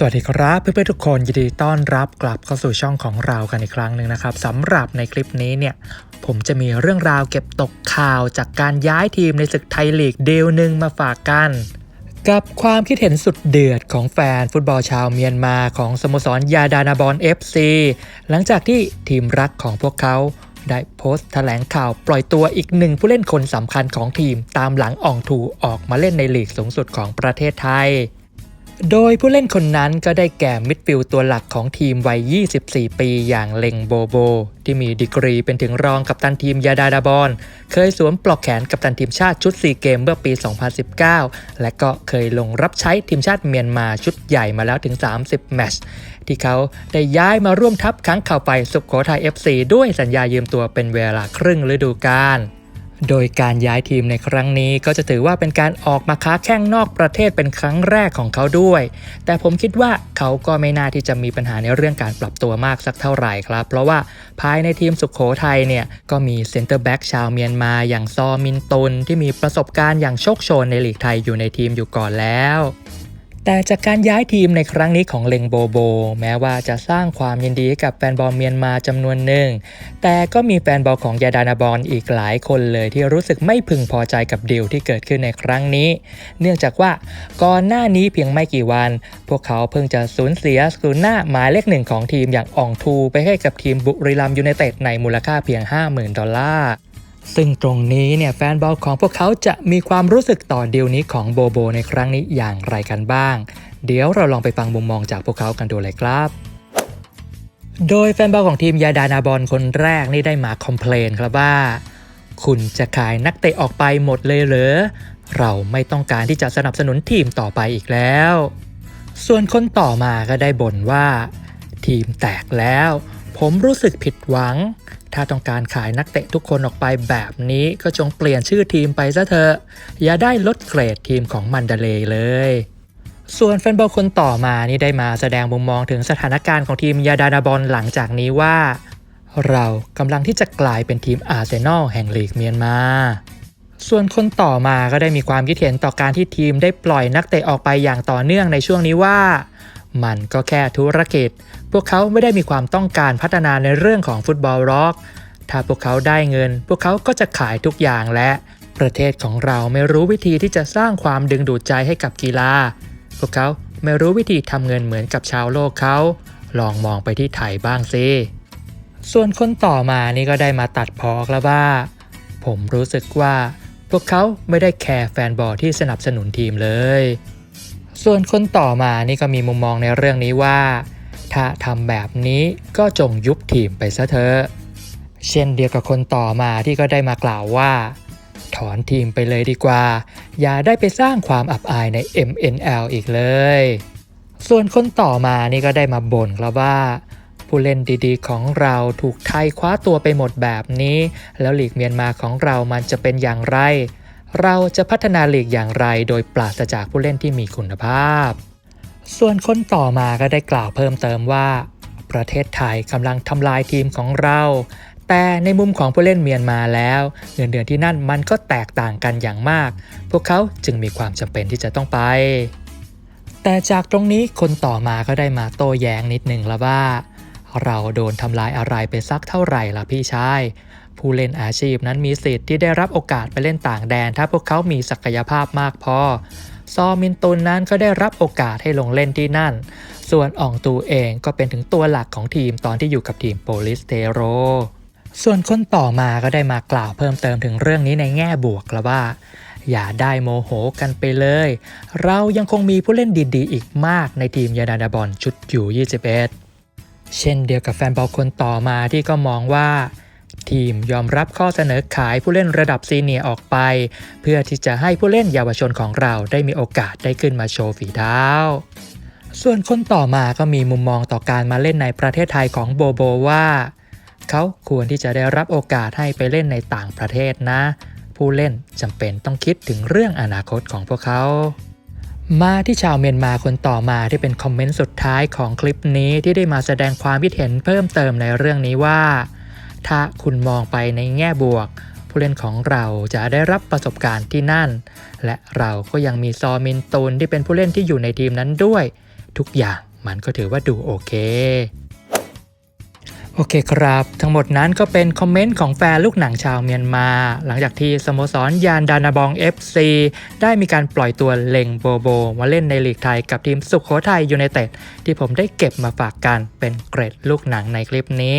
สวัสดีครับเพื่อนๆทุกคนยินดีต้อนรับกลับเข้าสู่ช่องของเรากันอีกครั้งหนึ่งนะครับสำหรับในคลิปนี้เนี่ยผมจะมีเรื่องราวเก็บตกข่าวจากการย้ายทีมในศึกไทยลีกเดลหนึ่งมาฝากกัน กับความคิดเห็นสุดเดือดของแฟนฟุตบอลชาวเมียนมาของสโมสรยาดานาบอล FC หลังจากที่ทีมรักของพวกเขาได้โพสต์แถลงข่าวปล่อยตัวอีกหนึ่งผู้เล่นคนสำคัญของทีมตามหลังอองทูออกมาเล่นในลีกสูงสุดของประเทศไทย โดยผู้เล่นคนนั้นก็ได้แก่มิดฟิลด์ตัวหลักของทีมวัย 24 ปีอย่างเลงโบโบ ที่มีดีกรีเป็นถึงรองกัปตันทีมยาดาดาบอนเคยสวมปลอกแขนกัปตันทีมชาติชุด 4 เกมเมื่อปี 2019 และก็เคยลงรับใช้ทีมชาติเมียนมาชุดใหญ่มาแล้วถึง 30 แมตช์ที่เขาได้ย้ายมาร่วมทัพครั้งข่าวไปสุขโขทัย FC ด้วยสัญญายืมตัวเป็นเวลาครึ่งฤดูกาล โดยการย้ายทีมในครั้งนี้ก็จะถือว่าเป็นการออกมาค้าแข้งนอกประเทศเป็นครั้งแรกของเขาด้วย แต่ผมคิดว่าเขาก็ไม่น่าที่จะมีปัญหาในเรื่องการปรับตัวมากสักเท่าไหร่ครับ เพราะว่าภายในทีมสุขโขทัยเนี่ยก็มีเซ็นเตอร์แบ็กชาวเมียนมาอย่างซอมินตุนที่มีประสบการณ์อย่างโชคโชนในลีกไทยอยู่ในทีมอยู่ก่อนแล้ว แต่จากการย้ายทีมในครั้งนี้ของเลงโบโบ แม้ว่าจะสร้างความยินดีให้กับแฟนบอลเมียนมาจำนวนหนึ่ง แต่ก็มีแฟนบอลของยาดานาบอลอีกหลายคนเลยที่รู้สึกไม่พึงพอใจกับดีลที่เกิดขึ้นในครั้งนี้ เนื่องจากว่าก่อนหน้านี้เพียงไม่กี่วัน พวกเขาเพิ่งจะสูญเสียสกูน่าหมายเลขหนึ่งของทีมอย่างอองทู ไปให้กับทีมบุรีรัมย์ยูไนเต็ดในมูลค่าเพียง 50,000 ดอลลาร์ ซึ่งตรงนี้เนี่ยแฟนบอลของพวกเขาจะมีความรู้สึกต่อดีลนี้ของโบโบในครั้งนี้อย่างไรกันบ้าง เดี๋ยวเราลองไปฟังมุมมองจากพวกเขากันดูเลยครับโดยแฟนบอลของทีมยาดานาบอลคนแรกนี่ได้มาคอมเพลนครับว่า คุณจะขายนักเตะออกไปหมดเลยเหรอ เราไม่ต้องการที่จะสนับสนุนทีมต่อไปอีกแล้ว ส่วนคนต่อมาก็ได้บ่นว่า ทีมแตกแล้ว ผมรู้สึกผิดหวัง ถ้าต้องการขายนักเตะทุกคนออกไปแบบนี้ก็จงเปลี่ยนชื่อทีมไปซะเถอะ อย่าได้ลดเกรดทีมของมันเดเลยเลย ส่วนแฟนบอลคนต่อมานี่ได้มาแสดงมุมมองถึงสถานการณ์ของทีมยาดาดาบอลหลังจากนี้ว่า เรากำลังที่จะกลายเป็นทีมอาร์เซนอลแห่งลีกเมียนมาส่วนคนต่อมาก็ได้มีความคิดเห็นต่อการที่ทีมได้ปล่อยนักเตะออกไปอย่างต่อเนื่องในช่วงนี้ว่า มันก็แค่ธุรกิจ พวกเขาไม่ได้มีความต้องการพัฒนาในเรื่องของฟุตบอลร็อก ถ้าพวกเขาได้เงิน พวกเขาก็จะขายทุกอย่างและ ประเทศของเราไม่รู้วิธีที่จะสร้างความดึงดูดใจให้กับกีฬา พวกเขาไม่รู้วิธีทำเงินเหมือนกับชาวโลกเขา ลองมองไปที่ไทยบ้างสิส่วนคนต่อมานี่ก็ได้มาตัดพอกแล้วว่า ผมรู้สึกว่า พวกเขาไม่ได้แคร์แฟนบอลที่สนับสนุนทีมเลย ส่วนคนต่อมานี่ก็มีมุมมองในเรื่องนี้ว่า ถ้าทำแบบนี้ก็จงยุบทีมไปซะเถอะเช่นเดียวกับคนต่อมาที่ก็ได้มากล่าวว่า ถอนทีมไปเลยดีกว่า อย่าได้ไปสร้างความอับอายใน MNL อีกเลย ส่วนคนต่อมานี่ก็ได้มาบ่นครับว่า ผู้เล่นดีๆ ของเราถูกไทยคว้าตัวไปหมดแบบนี้ แล้วหลีกเมียนมาของเรามันจะเป็นอย่างไร เราจะพัฒนาลีกอย่างไรโดยปราศจากผู้เล่นที่มีคุณภาพ ส่วนคนต่อมาก็ได้กล่าวเพิ่มเติมว่า ประเทศไทยกำลังทำลายทีมของเรา แต่ในมุมของผู้เล่นเมียนมาแล้วเงินเดือนที่นั่นมันก็แตกต่างกันอย่างมาก พวกเขาจึงมีความจำเป็นที่จะต้องไป แต่จากตรงนี้คนต่อมาก็ได้มาโต้แย้งนิดหนึ่งแล้วว่า เราโดนทำลายอะไรไปสักเท่าไหร่ล่ะพี่ชาย ผู้เล่นอาชีพนั้นมีสิทธิ์ที่ได้รับโอกาสไปเล่นต่างแดน ถ้าพวกเขามีศักยภาพมากพอ ซอมินตุนนั้นก็ได้รับโอกาสให้ลงเล่นที่นั่น ส่วนอองตูเองก็เป็นถึงตัวหลักของทีมตอนที่อยู่กับทีมโปลิสเทโรส่วนคนต่อมาก็ได้มากล่าวเพิ่มเติมถึงเรื่องนี้ในแง่บวกแล้วว่า อย่าได้โมโหกันไปเลย เรายังคงมีผู้เล่นดีๆ อีกมากในทีมยาดาดาบอลชุดอยู่ 21 เช่นเดียวกับแฟนบอลคนต่อมาที่ก็มองว่า ทีมยอมรับข้อเสนอขายผู้เล่นระดับซีเนียออกไป เพื่อที่จะให้ผู้เล่นเยาวชนของเราได้มีโอกาสได้ขึ้นมาโชว์ฝีเท้าส่วนคนต่อมาก็มีมุมมองต่อการมาเล่นในประเทศไทยของโบโบว่า เขาควรที่จะได้รับโอกาสให้ไปเล่นในต่างประเทศนะ ผู้เล่นจำเป็นต้องคิดถึงเรื่องอนาคตของพวกเขา มาที่ชาวเมียนมาคนต่อมาที่เป็นคอมเมนต์สุดท้ายของคลิปนี้ที่ได้มาแสดงความคิดเห็นเพิ่มเติมในเรื่องนี้ว่า ถ้าคุณมองไปในแง่บวก ผู้เล่นของเราจะได้รับประสบการณ์ที่นั่น และเราก็ยังมีซอมินตูนที่เป็นผู้เล่นที่อยู่ในทีมนั้นด้วย ทุกอย่างมันก็ถือว่าดูโอเคโอเคครับ ทั้งหมดนั้นก็เป็นคอมเมนต์ของแฟนลูกหนังชาวเมียนมา หลังจากที่สโมสรยานดานาบอง FC ได้มีการปล่อยตัวเล็งโบโบ มาเล่นในลีกไทยกับทีมสุขโขทัยยูไนเต็ดที่ผมได้เก็บมาฝากกันเป็นเกรดลูกหนังในคลิปนี้